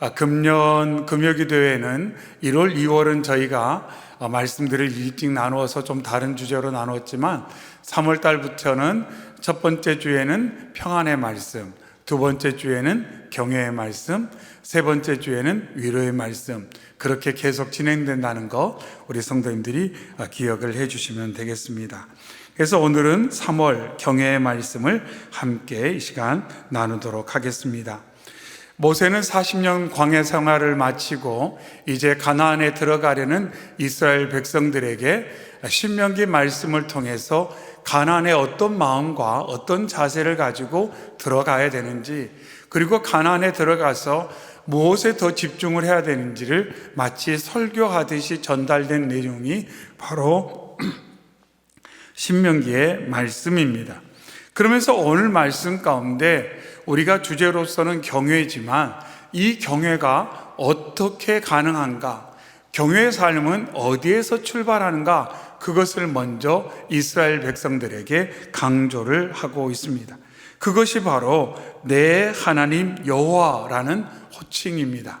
아, 금년 금요기도회는 1월, 2월은 저희가 어, 말씀들을 일찍 나누어서 좀 다른 주제로 나눴지만 3월 달부터는 첫 번째 주에는 평안의 말씀, 두 번째 주에는 경외의 말씀, 세 번째 주에는 위로의 말씀 그렇게 계속 진행된다는 거 우리 성도님들이 어, 기억을 해 주시면 되겠습니다. 그래서 오늘은 3월 경외의 말씀을 함께 이 시간 나누도록 하겠습니다. 모세는 40년 광야 생활을 마치고 이제 가나안에 들어가려는 이스라엘 백성들에게 신명기 말씀을 통해서 가나안에 어떤 마음과 어떤 자세를 가지고 들어가야 되는지 그리고 가나안에 들어가서 무엇에 더 집중을 해야 되는지를 마치 설교하듯이 전달된 내용이 바로 신명기의 말씀입니다. 그러면서 오늘 말씀 가운데 우리가 주제로서는 경외지만 이 경외가 어떻게 가능한가? 경외의 삶은 어디에서 출발하는가? 그것을 먼저 이스라엘 백성들에게 강조를 하고 있습니다. 그것이 바로 내 하나님 여호와라는 호칭입니다.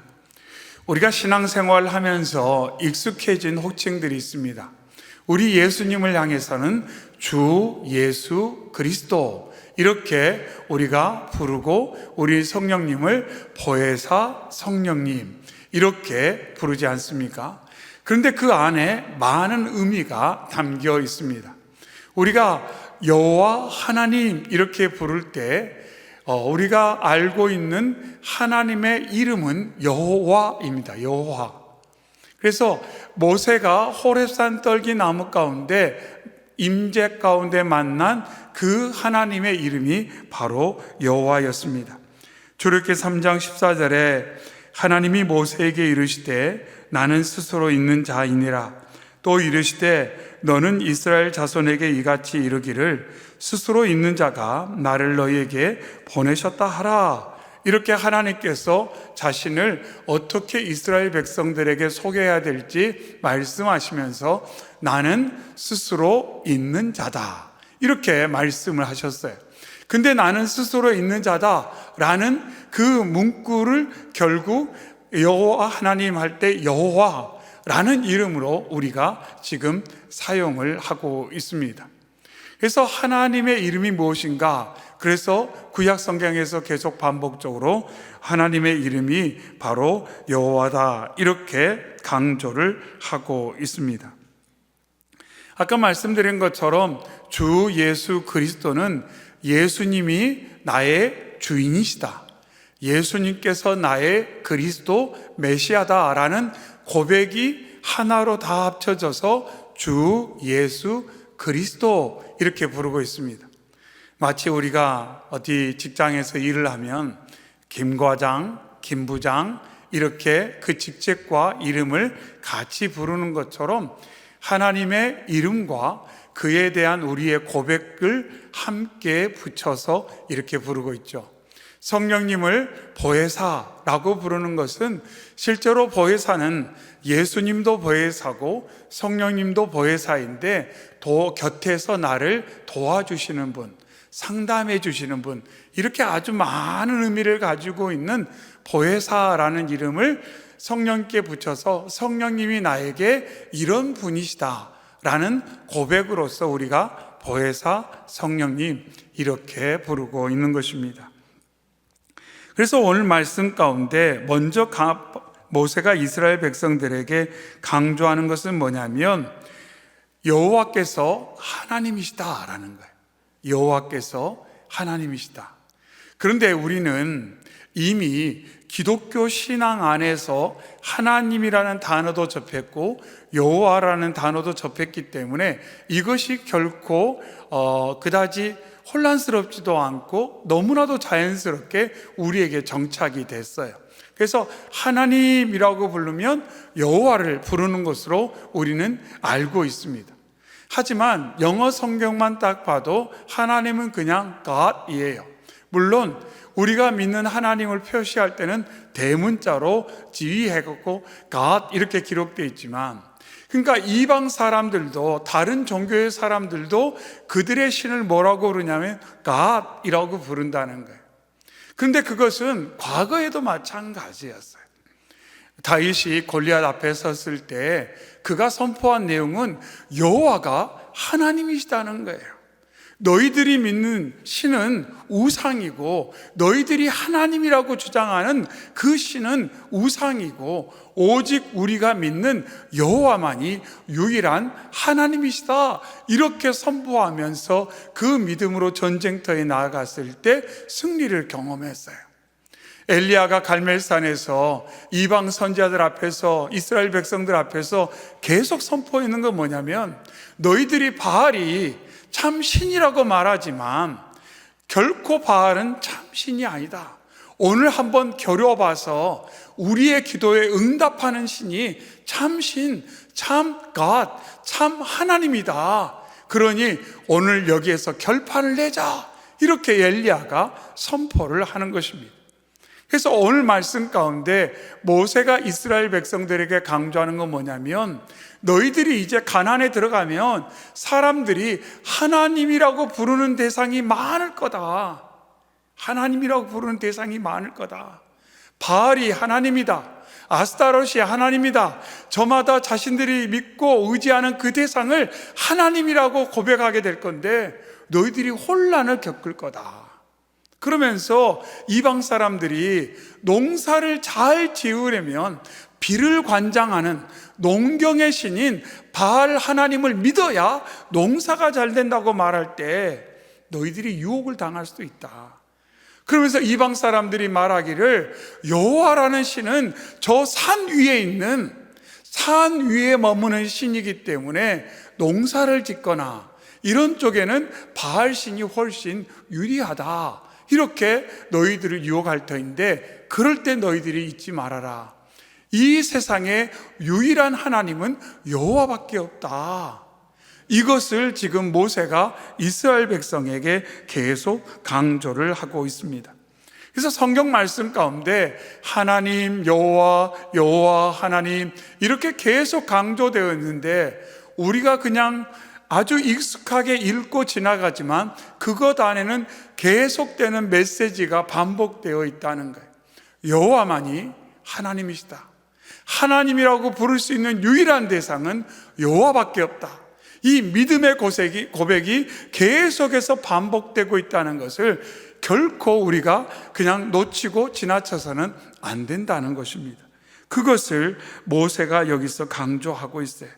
우리가 신앙생활 하면서 익숙해진 호칭들이 있습니다. 우리 예수님을 향해서는 주 예수 그리스도 이렇게 우리가 부르고 우리 성령님을 보혜사 성령님 이렇게 부르지 않습니까? 그런데 그 안에 많은 의미가 담겨 있습니다. 우리가 여호와 하나님 이렇게 부를 때 어, 우리가 알고 있는 하나님의 이름은 여호와입니다. 여호와. 그래서 모세가 호렙산 떨기 나무 가운데 임재 가운데 만난 그 하나님의 이름이 바로 여호와였습니다. 출애굽기 3장 14절에 하나님이 모세에게 이르시되 나는 스스로 있는 자이니라 또 이르시되 너는 이스라엘 자손에게 이같이 이르기를 스스로 있는 자가 나를 너희에게 보내셨다 하라 이렇게 하나님께서 자신을 어떻게 이스라엘 백성들에게 소개해야 될지 말씀하시면서 나는 스스로 있는 자다. 이렇게 말씀을 하셨어요. 근데 나는 스스로 있는 자다라는 그 문구를 결국 여호와 하나님 할 때 여호와라는 이름으로 우리가 지금 사용을 하고 있습니다. 그래서 하나님의 이름이 무엇인가? 그래서 구약 성경에서 계속 반복적으로 하나님의 이름이 바로 여호와다 이렇게 강조를 하고 있습니다. 아까 말씀드린 것처럼 주 예수 그리스도는 예수님이 나의 주인이시다. 예수님께서 나의 그리스도 메시아다라는 고백이 하나로 다 합쳐져서 주 예수 그리스도 이렇게 부르고 있습니다. 마치 우리가 어디 직장에서 일을 하면 김 과장, 김 부장 이렇게 그 직책과 이름을 같이 부르는 것처럼 하나님의 이름과 그에 대한 우리의 고백을 함께 붙여서 이렇게 부르고 있죠. 성령님을 보혜사라고 부르는 것은 실제로 보혜사는 예수님도 보혜사고 성령님도 보혜사인데 도 곁에서 나를 도와주시는 분, 상담해 주시는 분, 이렇게 아주 많은 의미를 가지고 있는 보혜사라는 이름을 성령께 붙여서 성령님이 나에게 이런 분이시다 라는 고백으로서 우리가 보혜사 성령님 이렇게 부르고 있는 것입니다. 그래서 오늘 말씀 가운데 먼저 모세가 이스라엘 백성들에게 강조하는 것은 뭐냐면 여호와께서 하나님이시다라는 거예요. 여호와께서 하나님이시다. 그런데 우리는 이미 기독교 신앙 안에서 하나님이라는 단어도 접했고 여호와라는 단어도 접했기 때문에 이것이 결코 어, 그다지 혼란스럽지도 않고 너무나도 자연스럽게 우리에게 정착이 됐어요. 그래서 하나님이라고 부르면 여호와를 부르는 것으로 우리는 알고 있습니다. 하지만 영어 성경만 딱 봐도 하나님은 그냥 God이에요. 물론 우리가 믿는 하나님을 표시할 때는 대문자로 지휘해갖고 God 이렇게 기록되어 있지만 그러니까 이방 사람들도 다른 종교의 사람들도 그들의 신을 뭐라고 부르냐면 God이라고 부른다는 거예요. 그런데 그것은 과거에도 마찬가지였어요. 다윗이 골리앗 앞에 섰을 때 그가 선포한 내용은 여호와가 하나님이시다는 거예요. 너희들이 믿는 신은 우상이고 너희들이 하나님이라고 주장하는 그 신은 우상이고 오직 우리가 믿는 여호와만이 유일한 하나님이시다. 이렇게 선포하면서 그 믿음으로 전쟁터에 나아갔을 때 승리를 경험했어요. 엘리야가 갈멜산에서 이방 선지자들 앞에서 이스라엘 백성들 앞에서 계속 선포했는 건 뭐냐면 너희들이 바알이 참 신이라고 말하지만 결코 바알은 참 신이 아니다. 오늘 한번 겨뤄봐서 우리의 기도에 응답하는 신이 참 신, 참 God, 참 하나님이다. 그러니 오늘 여기에서 결판을 내자. 이렇게 엘리야가 선포를 하는 것입니다. 그래서 오늘 말씀 가운데 모세가 이스라엘 백성들에게 강조하는 건 뭐냐면 너희들이 이제 가난에 들어가면 사람들이 하나님이라고 부르는 대상이 많을 거다. 하나님이라고 부르는 대상이 많을 거다. 바알이 하나님이다. 아스타롯이 하나님이다. 저마다 자신들이 믿고 의지하는 그 대상을 하나님이라고 고백하게 될 건데 너희들이 혼란을 겪을 거다. 그러면서 이방 사람들이 농사를 잘 지으려면 비를 관장하는 농경의 신인 바알 하나님을 믿어야 농사가 잘 된다고 말할 때 너희들이 유혹을 당할 수도 있다. 그러면서 이방 사람들이 말하기를 여호와라는 신은 저 산 위에 있는 산 위에 머무는 신이기 때문에 농사를 짓거나 이런 쪽에는 바알 신이 훨씬 유리하다. 이렇게 너희들을 유혹할 터인데 그럴 때 너희들이 잊지 말아라. 이 세상에 유일한 하나님은 여호와밖에 없다. 이것을 지금 모세가 이스라엘 백성에게 계속 강조를 하고 있습니다. 그래서 성경 말씀 가운데 하나님 여호와 여호와 하나님 이렇게 계속 강조되어 있는데 우리가 그냥 아주 익숙하게 읽고 지나가지만 그것 안에는 계속되는 메시지가 반복되어 있다는 거예요. 여호와만이 하나님이시다. 하나님이라고 부를 수 있는 유일한 대상은 여호와밖에 없다. 이 믿음의 고백이, 고백이 계속해서 반복되고 있다는 것을 결코 우리가 그냥 놓치고 지나쳐서는 안 된다는 것입니다. 그것을 모세가 여기서 강조하고 있어요.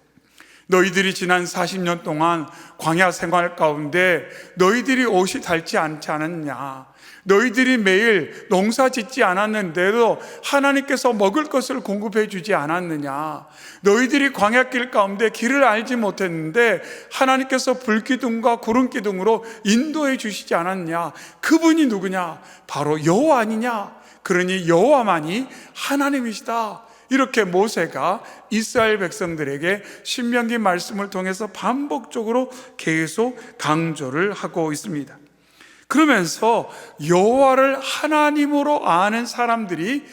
너희들이 지난 40년 동안 광야 생활 가운데 너희들이 옷이 닳지 않지 않았냐? 너희들이 매일 농사 짓지 않았는데도 하나님께서 먹을 것을 공급해 주지 않았느냐? 너희들이 광야길 가운데 길을 알지 못했는데 하나님께서 불기둥과 구름기둥으로 인도해 주시지 않았냐? 그분이 누구냐? 바로 여호와 아니냐? 그러니 여호와만이 하나님이시다. 이렇게 모세가 이스라엘 백성들에게 신명기 말씀을 통해서 반복적으로 계속 강조를 하고 있습니다. 그러면서 여호와를 하나님으로 아는 사람들이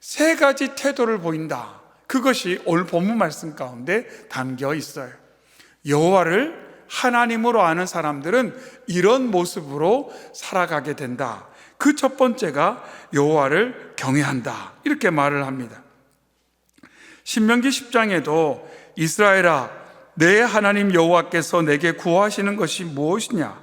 세 가지 태도를 보인다. 그것이 오늘 본문 말씀 가운데 담겨 있어요. 여호와를 하나님으로 아는 사람들은 이런 모습으로 살아가게 된다. 그 첫 번째가 여호와를 경외한다. 이렇게 말을 합니다. 신명기 10장에도 이스라엘아 내 하나님 여호와께서 내게 구하시는 것이 무엇이냐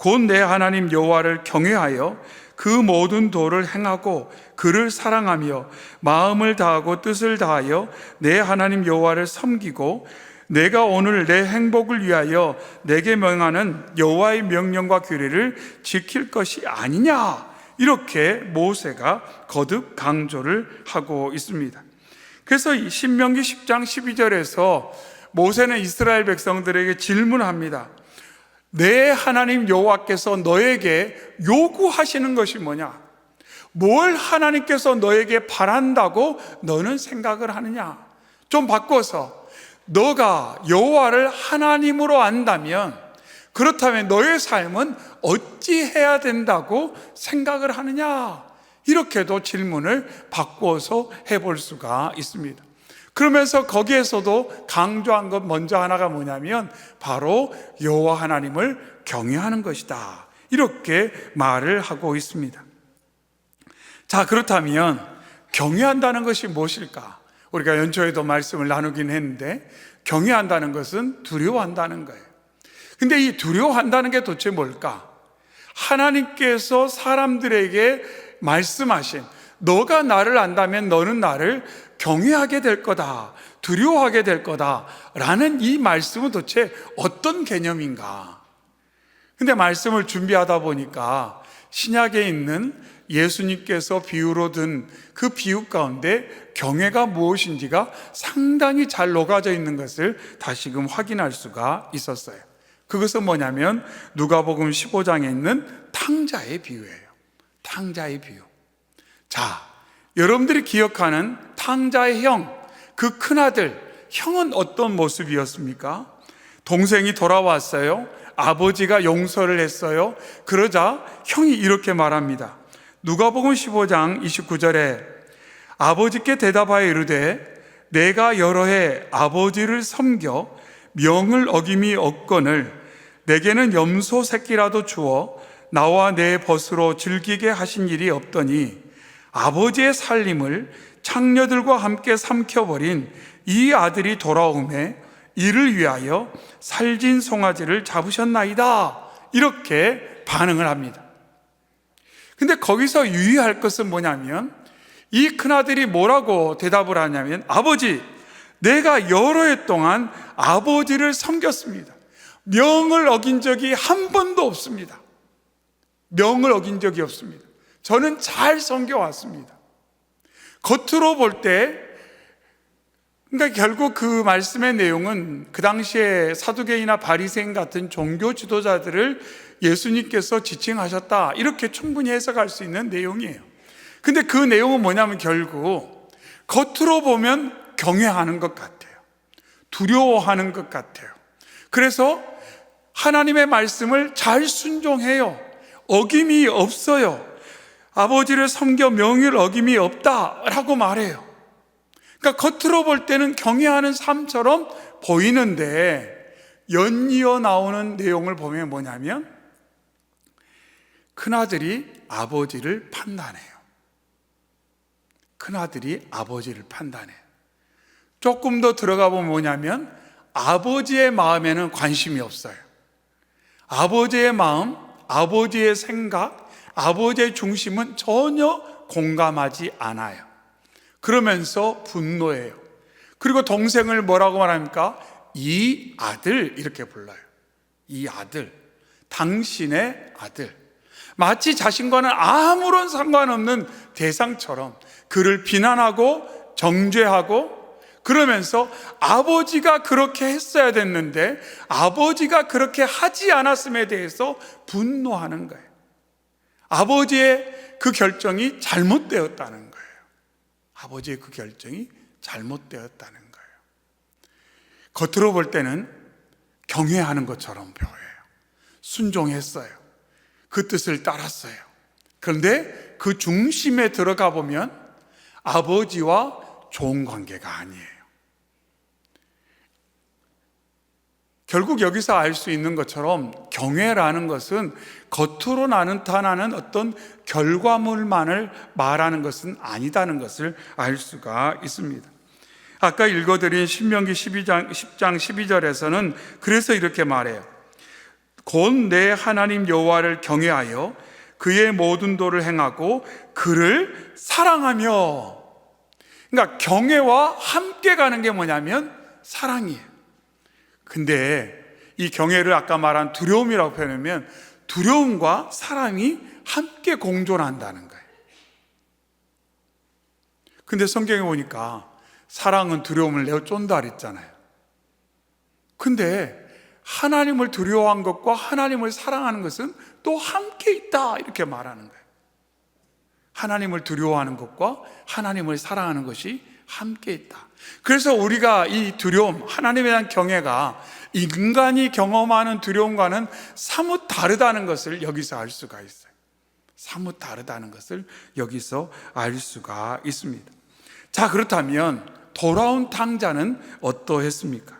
곧 내 하나님 여호와를 경외하여 그 모든 도를 행하고 그를 사랑하며 마음을 다하고 뜻을 다하여 내 하나님 여호와를 섬기고 내가 오늘 내 행복을 위하여 내게 명하는 여호와의 명령과 규례를 지킬 것이 아니냐 이렇게 모세가 거듭 강조를 하고 있습니다. 그래서 신명기 10장 12절에서 모세는 이스라엘 백성들에게 질문합니다. 내 하나님 여호와께서 너에게 요구하시는 것이 뭐냐? 뭘 하나님께서 너에게 바란다고 너는 생각을 하느냐? 좀 바꿔서 너가 여호와를 하나님으로 안다면 그렇다면 너의 삶은 어찌 해야 된다고 생각을 하느냐? 이렇게도 질문을 바꿔서 해볼 수가 있습니다. 그러면서 거기에서도 강조한 것 먼저 하나가 뭐냐면 바로 여호와 하나님을 경외하는 것이다. 이렇게 말을 하고 있습니다. 자, 그렇다면 경외한다는 것이 무엇일까? 우리가 연초에도 말씀을 나누긴 했는데 경외한다는 것은 두려워한다는 거예요. 근데 이 두려워한다는 게 도대체 뭘까? 하나님께서 사람들에게 말씀하신 너가 나를 안다면 너는 나를 경외하게 될 거다. 두려워하게 될 거다. 라는 이 말씀은 도대체 어떤 개념인가? 근데 말씀을 준비하다 보니까 신약에 있는 예수님께서 비유로 든 그 비유 가운데 경외가 무엇인지가 상당히 잘 녹아져 있는 것을 다시금 확인할 수가 있었어요. 그것은 뭐냐면 누가복음 15장에 있는 탕자의 비유예요. 탕자의 비유. 자, 여러분들이 기억하는 탕자의 형, 그 큰아들, 형은 어떤 모습이었습니까? 동생이 돌아왔어요. 아버지가 용서를 했어요. 그러자 형이 이렇게 말합니다. 누가복음 15장 29절에 아버지께 대답하여 이르되 내가 여러 해 아버지를 섬겨 명을 어김이 없거늘 내게는 염소 새끼라도 주어 나와 내 벗으로 즐기게 하신 일이 없더니 아버지의 살림을 창녀들과 함께 삼켜버린 이 아들이 돌아오매 이를 위하여 살진 송아지를 잡으셨나이다. 이렇게 반응을 합니다. 근데 거기서 유의할 것은 뭐냐면 이 큰아들이 뭐라고 대답을 하냐면 아버지, 내가 여러 해 동안 아버지를 섬겼습니다. 명을 어긴 적이 한 번도 없습니다. 명을 어긴 적이 없습니다. 저는 잘 섬겨왔습니다. 겉으로 볼 때, 그러니까 결국 그 말씀의 내용은 그 당시에 사두개이나 바리새인 같은 종교 지도자들을 예수님께서 지칭하셨다 이렇게 충분히 해석할 수 있는 내용이에요. 근데 그 내용은 뭐냐면 결국 겉으로 보면 경외하는 것 같아요. 두려워하는 것 같아요. 그래서 하나님의 말씀을 잘 순종해요. 어김이 없어요. 아버지를 섬겨 명의를 어김이 없다라고 말해요. 그러니까 겉으로 볼 때는 경외하는 삶처럼 보이는데 연이어 나오는 내용을 보면 뭐냐면 큰아들이 아버지를 판단해요. 큰아들이 아버지를 판단해요. 조금 더 들어가 보면 뭐냐면 아버지의 마음에는 관심이 없어요. 아버지의 마음, 아버지의 생각, 아버지의 중심은 전혀 공감하지 않아요. 그러면서 분노해요. 그리고 동생을 뭐라고 말합니까? 이 아들 이렇게 불러요. 이 아들. 당신의 아들. 마치 자신과는 아무런 상관없는 대상처럼 그를 비난하고 정죄하고 그러면서 아버지가 그렇게 했어야 됐는데 아버지가 그렇게 하지 않았음에 대해서 분노하는 거예요. 아버지의 그 결정이 잘못되었다는 거예요. 아버지의 그 결정이 잘못되었다는 거예요. 겉으로 볼 때는 경외하는 것처럼 보여요. 순종했어요. 그 뜻을 따랐어요. 그런데 그 중심에 들어가 보면 아버지와 좋은 관계가 아니에요. 결국 여기서 알 수 있는 것처럼 경외라는 것은 겉으로 나타나는 어떤 결과물만을 말하는 것은 아니다는 것을 알 수가 있습니다. 아까 읽어드린 신명기 12장, 10장 12절에서는 그래서 이렇게 말해요. 곧 내 하나님 여호와를 경외하여 그의 모든 도를 행하고 그를 사랑하며 그러니까 경외와 함께 가는 게 뭐냐면 사랑이에요. 근데 이 경외를 아까 말한 두려움이라고 표현하면 두려움과 사랑이 함께 공존한다는 거예요. 근데 성경에 보니까 사랑은 두려움을 내어 쫀다 그랬잖아요. 근데 하나님을 두려워한 것과 하나님을 사랑하는 것은 또 함께 있다 이렇게 말하는 거예요. 하나님을 두려워하는 것과 하나님을 사랑하는 것이 함께 있다. 그래서 우리가 이 두려움, 하나님에 대한 경외가 인간이 경험하는 두려움과는 사뭇 다르다는 것을 여기서 알 수가 있어요. 사뭇 다르다는 것을 여기서 알 수가 있습니다. 자, 그렇다면 돌아온 탕자는 어떠했습니까?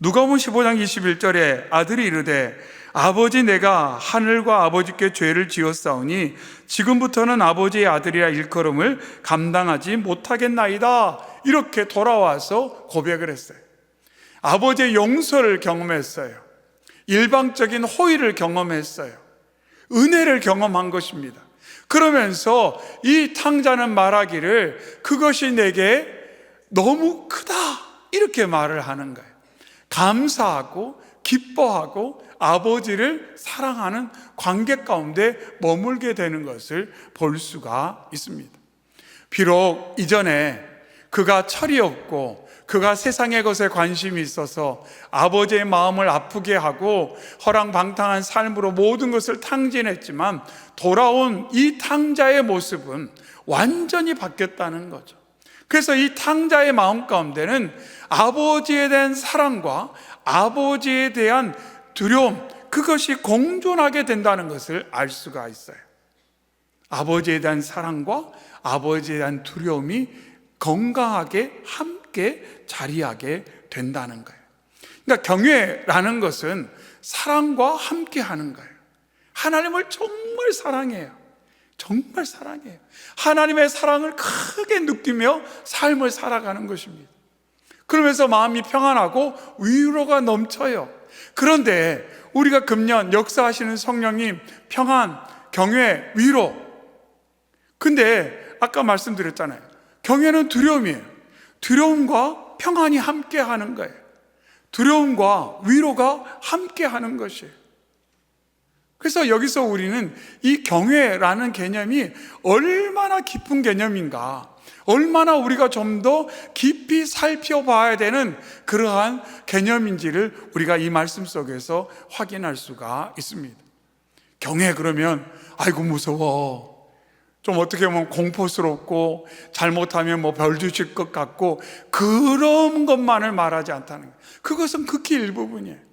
누가복음 15장 21절에 아들이 이르되 아버지 내가 하늘과 아버지께 죄를 지었사오니 지금부터는 아버지의 아들이라 일컬음을 감당하지 못하겠나이다. 이렇게 돌아와서 고백을 했어요. 아버지의 용서를 경험했어요. 일방적인 호의를 경험했어요. 은혜를 경험한 것입니다. 그러면서 이 탕자는 말하기를 그것이 내게 너무 크다. 이렇게 말을 하는 거예요. 감사하고 기뻐하고 아버지를 사랑하는 관계 가운데 머물게 되는 것을 볼 수가 있습니다. 비록 이전에 그가 철이 없고 그가 세상의 것에 관심이 있어서 아버지의 마음을 아프게 하고 허랑방탕한 삶으로 모든 것을 탕진했지만 돌아온 이 탕자의 모습은 완전히 바뀌었다는 거죠. 그래서 이 탕자의 마음 가운데는 아버지에 대한 사랑과 아버지에 대한 두려움, 그것이 공존하게 된다는 것을 알 수가 있어요. 아버지에 대한 사랑과 아버지에 대한 두려움이 건강하게 함께 자리하게 된다는 거예요. 그러니까 경외라는 것은 사랑과 함께 하는 거예요. 하나님을 정말 사랑해요. 정말 사랑해요. 하나님의 사랑을 크게 느끼며 삶을 살아가는 것입니다. 그러면서 마음이 평안하고 위로가 넘쳐요. 그런데 우리가 금년 역사하시는 성령님 평안, 경외, 위로. 근데 아까 말씀드렸잖아요. 경외는 두려움이에요. 두려움과 평안이 함께 하는 거예요. 두려움과 위로가 함께 하는 것이에요. 그래서 여기서 우리는 이 경외라는 개념이 얼마나 깊은 개념인가, 얼마나 우리가 좀 더 깊이 살펴봐야 되는 그러한 개념인지를 우리가 이 말씀 속에서 확인할 수가 있습니다. 경외 그러면, 아이고, 무서워. 좀 어떻게 보면 공포스럽고, 잘못하면 뭐 벌 주실 것 같고, 그런 것만을 말하지 않다는 거예요. 그것은 극히 일부분이에요.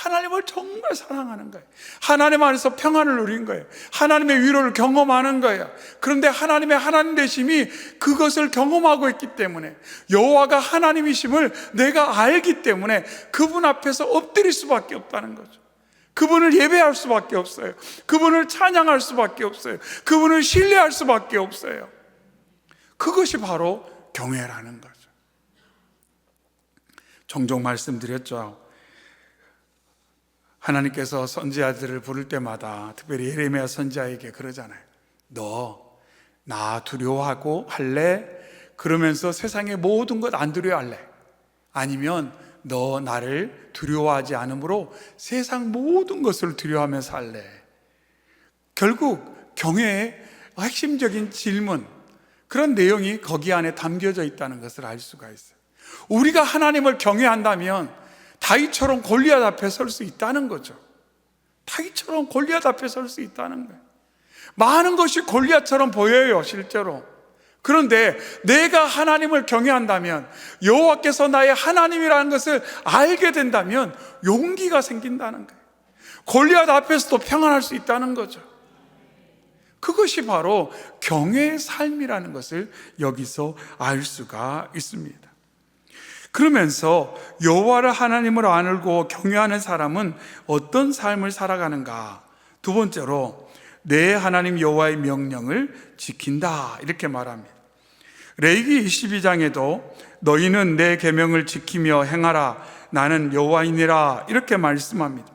하나님을 정말 사랑하는 거예요. 하나님 안에서 평안을 누린 거예요. 하나님의 위로를 경험하는 거예요. 그런데 하나님의 하나님 되심이 그것을 경험하고 있기 때문에 여호와가 하나님이심을 내가 알기 때문에 그분 앞에서 엎드릴 수밖에 없다는 거죠. 그분을 예배할 수밖에 없어요. 그분을 찬양할 수밖에 없어요. 그분을 신뢰할 수밖에 없어요. 그것이 바로 경외라는 거죠. 종종 말씀드렸죠. 하나님께서 선지자들을 부를 때마다 특별히 예레미야 선지자에게 그러잖아요. 너 나 두려워하고 할래? 그러면서 세상의 모든 것 안 두려워할래? 아니면 너 나를 두려워하지 않으므로 세상 모든 것을 두려워하면서 할래? 결국 경외의 핵심적인 질문 그런 내용이 거기 안에 담겨져 있다는 것을 알 수가 있어요. 우리가 하나님을 경외한다면 다윗처럼 골리앗 앞에 설 수 있다는 거죠. 다윗처럼 골리앗 앞에 설 수 있다는 거예요. 많은 것이 골리앗처럼 보여요, 실제로. 그런데 내가 하나님을 경외한다면 여호와께서 나의 하나님이라는 것을 알게 된다면 용기가 생긴다는 거예요. 골리앗 앞에서도 평안할 수 있다는 거죠. 그것이 바로 경외의 삶이라는 것을 여기서 알 수가 있습니다. 그러면서 여호와를 하나님으로 안을고 경외하는 사람은 어떤 삶을 살아가는가? 두 번째로 내 하나님 여호와의 명령을 지킨다 이렇게 말합니다. 레이기 22장에도 너희는 내 계명을 지키며 행하라 나는 여호와이니라 이렇게 말씀합니다.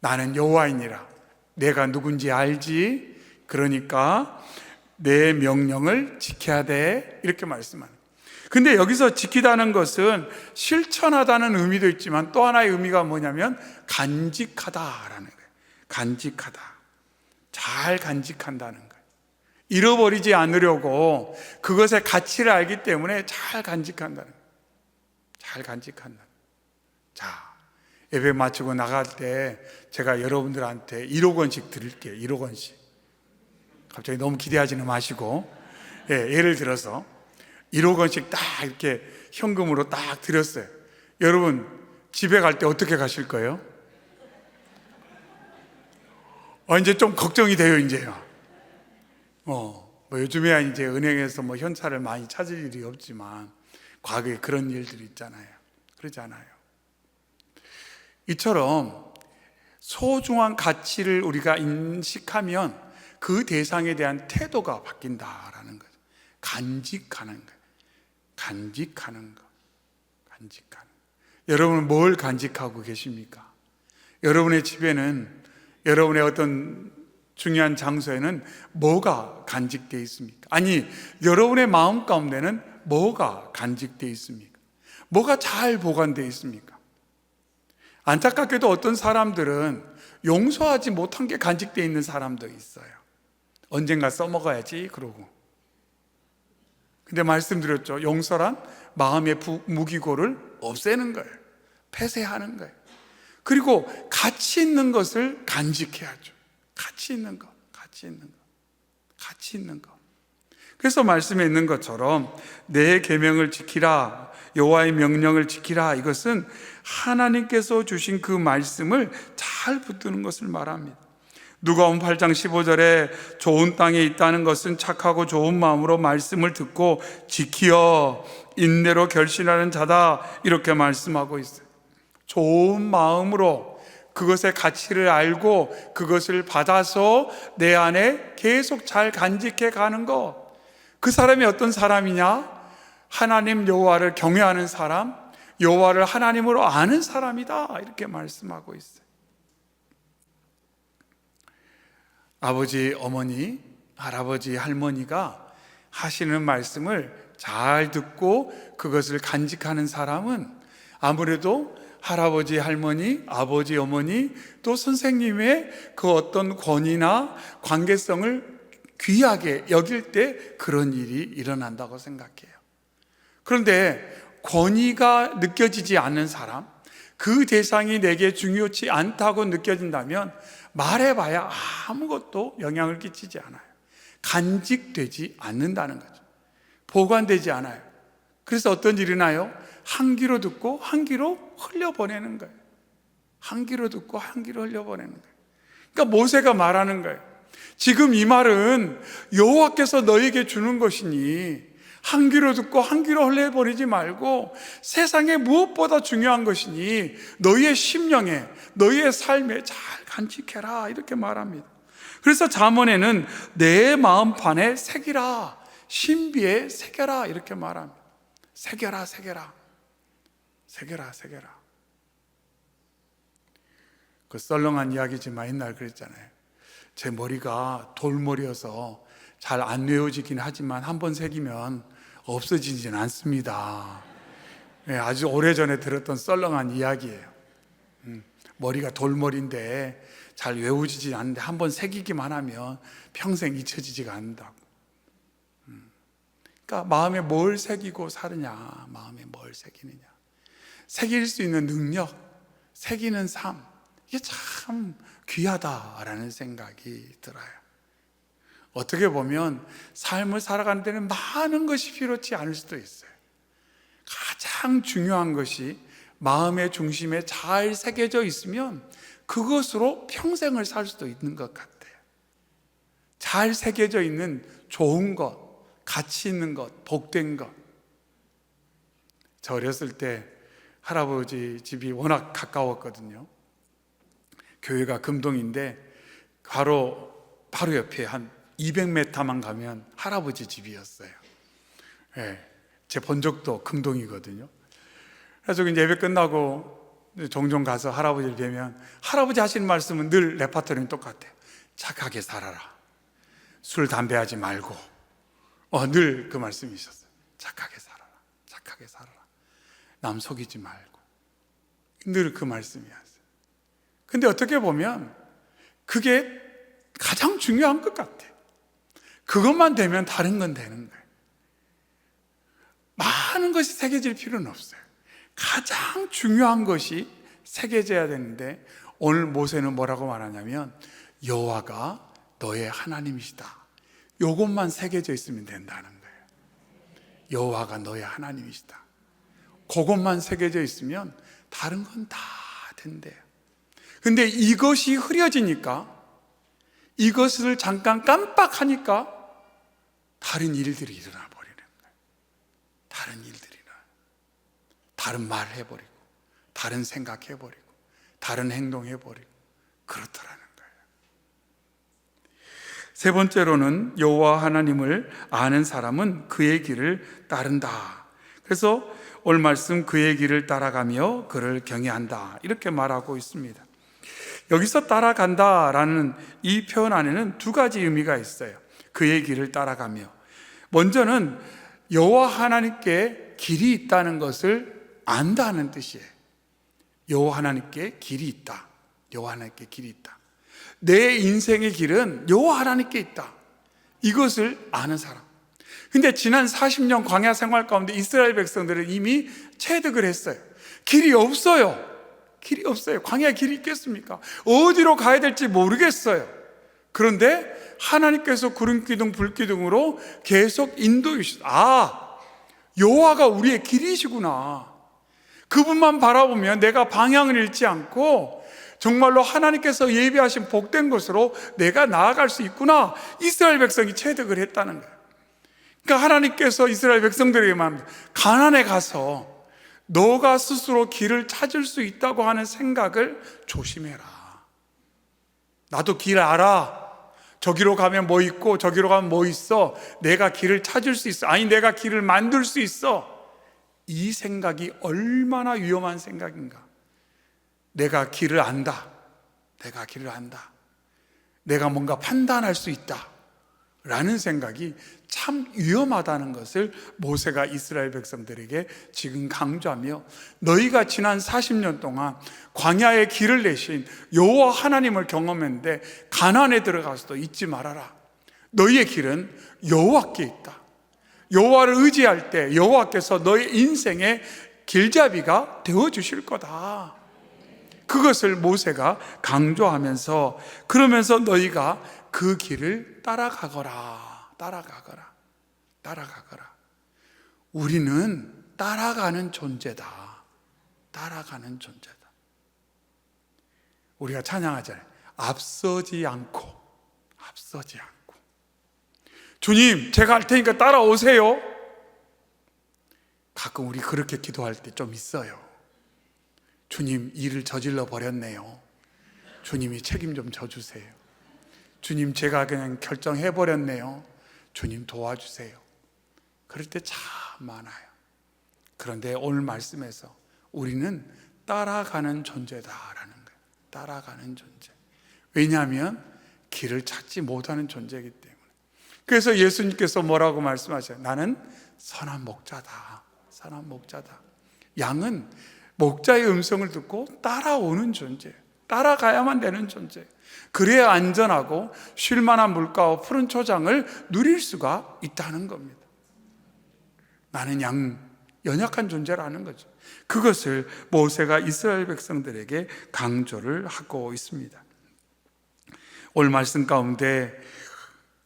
나는 여호와이니라. 내가 누군지 알지? 그러니까 내 명령을 지켜야 돼. 이렇게 말씀합니다. 근데 여기서 지키다는 것은 실천하다는 의미도 있지만 또 하나의 의미가 뭐냐면 간직하다라는 거예요. 간직하다. 잘 간직한다는 거예요. 잃어버리지 않으려고 그것의 가치를 알기 때문에 잘 간직한다는 거예요. 잘 간직한다. 자, 예배 마치고 나갈 때 제가 여러분들한테 1억 원씩 드릴게요. 1억 원씩. 갑자기 너무 기대하지는 마시고, 예, 예를 들어서 1억 원씩 딱 이렇게 현금으로 딱 드렸어요. 여러분, 집에 갈 때 어떻게 가실 거예요? 어, 이제 좀 걱정이 돼요, 이제요. 어, 뭐 요즘에야 이제 은행에서 뭐 현찰을 많이 찾을 일이 없지만, 과거에 그런 일들이 있잖아요. 그러지 않아요. 이처럼 소중한 가치를 우리가 인식하면 그 대상에 대한 태도가 바뀐다라는 거죠. 간직하는 거. 간직하는 거. 간직하는 거. 여러분은 뭘 간직하고 계십니까? 여러분의 집에는 여러분의 어떤 중요한 장소에는 뭐가 간직되어 있습니까? 아니, 여러분의 마음 가운데는 뭐가 간직되어 있습니까? 뭐가 잘 보관되어 있습니까? 안타깝게도 어떤 사람들은 용서하지 못한 게 간직되어 있는 사람도 있어요. 언젠가 써먹어야지, 그러고. 근데 말씀드렸죠. 용서란 마음의 부- 무기고를 없애는 거예요. 폐쇄하는 거예요. 그리고 가치 있는 것을 간직해야죠. 가치 있는 것, 가치 있는 것, 가치 있는 것. 그래서 말씀에 있는 것처럼 내 계명을 지키라, 여호와의 명령을 지키라. 이것은 하나님께서 주신 그 말씀을 잘 붙드는 것을 말합니다. 누가복음 8장 15절에 좋은 땅에 있다는 것은 착하고 좋은 마음으로 말씀을 듣고 지키어 인내로 결신하는 자다 이렇게 말씀하고 있어요. 좋은 마음으로 그것의 가치를 알고 그것을 받아서 내 안에 계속 잘 간직해 가는 것. 그 사람이 어떤 사람이냐? 하나님 여호와를 경외하는 사람, 여호와를 하나님으로 아는 사람이다. 이렇게 말씀하고 있어요. 아버지, 어머니, 할아버지, 할머니가 하시는 말씀을 잘 듣고 그것을 간직하는 사람은 아무래도 할아버지, 할머니, 아버지, 어머니, 또 선생님의 그 어떤 권위나 관계성을 귀하게 여길 때 그런 일이 일어난다고 생각해요. 그런데 권위가 느껴지지 않는 사람, 그 대상이 내게 중요치 않다고 느껴진다면 말해봐야 아무것도 영향을 끼치지 않아요. 간직되지 않는다는 거죠. 보관되지 않아요. 그래서 어떤 일이 나요? 한 귀로 듣고 한 귀로 흘려보내는 거예요. 한 귀로 듣고 한 귀로 흘려보내는 거예요. 그러니까 모세가 말하는 거예요. 지금 이 말은 여호와께서 너에게 주는 것이니 한 귀로 듣고 한 귀로 흘려버리지 말고 세상에 무엇보다 중요한 것이니 너희의 심령에 너희의 삶에 잘 간직해라 이렇게 말합니다. 그래서 잠언에는 내 마음판에 새기라 신비에 새겨라 이렇게 말합니다. 새겨라 새겨라 새겨라 새겨라 그 썰렁한 이야기지만 옛날 그랬잖아요. 제 머리가 돌머리여서 잘 안 외워지긴 하지만 한 번 새기면 없어지진 않습니다. 예, 아주 오래전에 들었던 썰렁한 이야기예요. 음, 머리가 돌머리인데 잘 외워지지 않는데 한 번 새기기만 하면 평생 잊혀지지가 않는다고. 음, 그러니까 마음에 뭘 새기고 사느냐, 마음에 뭘 새기느냐. 새길 수 있는 능력, 새기는 삶, 이게 참 귀하다라는 생각이 들어요. 어떻게 보면 삶을 살아가는 데는 많은 것이 필요치 않을 수도 있어요. 가장 중요한 것이 마음의 중심에 잘 새겨져 있으면 그것으로 평생을 살 수도 있는 것 같아요. 잘 새겨져 있는 좋은 것, 가치 있는 것, 복된 것. 저 어렸을 때 할아버지 집이 워낙 가까웠거든요. 교회가 금동인데 바로 바로 옆에 한 200m만 가면 할아버지 집이었어요. 예, 제 본적도 금동이거든요. 그래서 이제 예배 끝나고 종종 가서 할아버지를 뵈면 할아버지 하시는 말씀은 늘 레파토리는 똑같아요. 착하게 살아라. 술 담배 하지 말고 어, 늘 그 말씀이 있었어요. 착하게 살아라. 착하게 살아라. 남 속이지 말고 늘 그 말씀이었어요. 근데 어떻게 보면 그게 가장 중요한 것 같아요. 그것만 되면 다른 건 되는 거예요. 많은 것이 새겨질 필요는 없어요. 가장 중요한 것이 새겨져야 되는데 오늘 모세는 뭐라고 말하냐면 여호와가 너의 하나님이시다. 요것만 새겨져 있으면 된다는 거예요. 여호와가 너의 하나님이시다. 그것만 새겨져 있으면 다른 건 다 된대요. 근데 이것이 흐려지니까 이것을 잠깐 깜빡하니까 다른 일들이 일어나 버리는 거예요. 다른 일들이 일어나. 다른 말 해버리고, 다른 생각 해버리고, 다른 행동 해버리고, 그렇더라는 거예요. 세 번째로는 여호와 하나님을 아는 사람은 그의 길을 따른다. 그래서 올 말씀 그의 길을 따라가며 그를 경외한다. 이렇게 말하고 있습니다. 여기서 따라간다라는 이 표현 안에는 두 가지 의미가 있어요. 그의 길을 따라가며 먼저는 여호와 하나님께 길이 있다는 것을 안다는 뜻이에요. 여호와 하나님께 길이 있다. 여호와 하나님께 길이 있다. 내 인생의 길은 여호와 하나님께 있다. 이것을 아는 사람. 근데 지난 40년 광야 생활 가운데 이스라엘 백성들은 이미 체득을 했어요. 길이 없어요. 길이 없어요. 광야 길이 있겠습니까? 어디로 가야 될지 모르겠어요. 그런데 하나님께서 구름 기둥 불 기둥으로 계속 인도해 주셨. 아, 여호와가 우리의 길이시구나. 그분만 바라보면 내가 방향을 잃지 않고 정말로 하나님께서 예비하신 복된 것으로 내가 나아갈 수 있구나. 이스라엘 백성이 체득을 했다는 거예요. 그러니까 하나님께서 이스라엘 백성들에게만 가난에 가서 너가 스스로 길을 찾을 수 있다고 하는 생각을 조심해라. 나도 길 알아. 저기로 가면 뭐 있고 저기로 가면 뭐 있어. 내가 길을 찾을 수 있어. 아니 내가 길을 만들 수 있어. 이 생각이 얼마나 위험한 생각인가. 내가 길을 안다. 내가 길을 안다. 내가 뭔가 판단할 수 있다. 라는 생각이 참 위험하다는 것을 모세가 이스라엘 백성들에게 지금 강조하며 너희가 지난 40년 동안 광야의 길을 내신 여호와 하나님을 경험했는데 가난에 들어가서도 잊지 말아라. 너희의 길은 여호와께 있다. 여호와를 의지할 때 여호와께서 너의 인생의 길잡이가 되어 주실 거다. 그것을 모세가 강조하면서 그러면서 너희가 그 길을 따라가거라. 따라가거라. 따라가거라. 우리는 따라가는 존재다. 따라가는 존재다. 우리가 찬양하잖아요. 앞서지 않고, 앞서지 않고. 주님, 제가 할 테니까 따라오세요. 가끔 우리 그렇게 기도할 때 좀 있어요. 주님, 일을 저질러 버렸네요. 주님이 책임 좀 져주세요. 주님, 제가 그냥 결정해 버렸네요. 주님 도와주세요. 그럴 때 참 많아요. 그런데 오늘 말씀에서 우리는 따라가는 존재다라는 거예요. 따라가는 존재. 왜냐하면 길을 찾지 못하는 존재이기 때문에. 그래서 예수님께서 뭐라고 말씀하셔요? 나는 선한 목자다. 선한 목자다. 양은 목자의 음성을 듣고 따라오는 존재. 따라가야만 되는 존재. 그래야 안전하고 쉴만한 물가와 푸른 초장을 누릴 수가 있다는 겁니다. 나는 양, 연약한 존재라는 거죠. 그것을 모세가 이스라엘 백성들에게 강조를 하고 있습니다. 오늘 말씀 가운데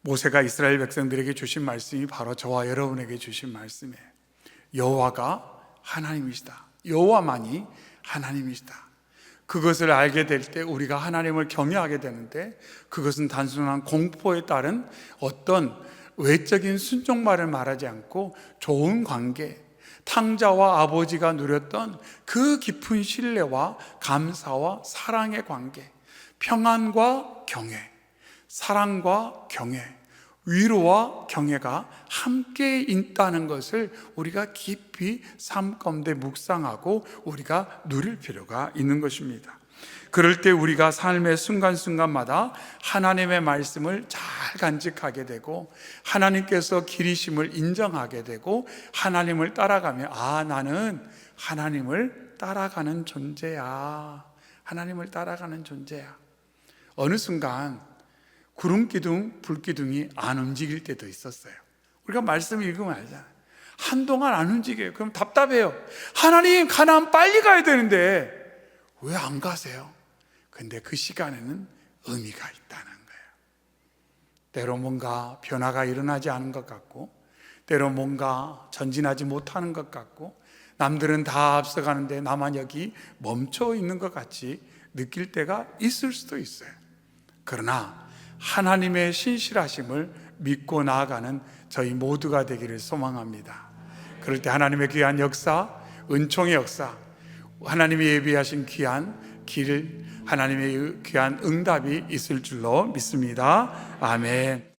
모세가 이스라엘 백성들에게 주신 말씀이 바로 저와 여러분에게 주신 말씀이에요. 여호와가 하나님이시다. 여호와만이 하나님이시다. 그것을 알게 될 때 우리가 하나님을 경외하게 되는데 그것은 단순한 공포에 따른 어떤 외적인 순종말을 말하지 않고 좋은 관계, 탕자와 아버지가 누렸던 그 깊은 신뢰와 감사와 사랑의 관계, 평안과 경외, 사랑과 경외, 위로와 경외가 함께 있다는 것을 우리가 깊이 삶 가운데 묵상하고 우리가 누릴 필요가 있는 것입니다. 그럴 때 우리가 삶의 순간순간마다 하나님의 말씀을 잘 간직하게 되고 하나님께서 길이심을 인정하게 되고 하나님을 따라가며 아 나는 하나님을 따라가는 존재야. 하나님을 따라가는 존재야. 어느 순간 구름 기둥, 불 기둥이 안 움직일 때도 있었어요. 우리가 말씀 읽으면 알잖아요. 한동안 안 움직여요. 그럼 답답해요. 하나님, 가나안 빨리 가야 되는데 왜 안 가세요? 근데 그 시간에는 의미가 있다는 거예요. 때로 뭔가 변화가 일어나지 않은 것 같고, 때로 뭔가 전진하지 못하는 것 같고, 남들은 다 앞서가는데 나만 여기 멈춰 있는 것 같이 느낄 때가 있을 수도 있어요. 그러나 하나님의 신실하심을 믿고 나아가는 저희 모두가 되기를 소망합니다. 그럴 때 하나님의 귀한 역사, 은총의 역사, 하나님이 예비하신 귀한 길을 하나님의 귀한 응답이 있을 줄로 믿습니다. 아멘.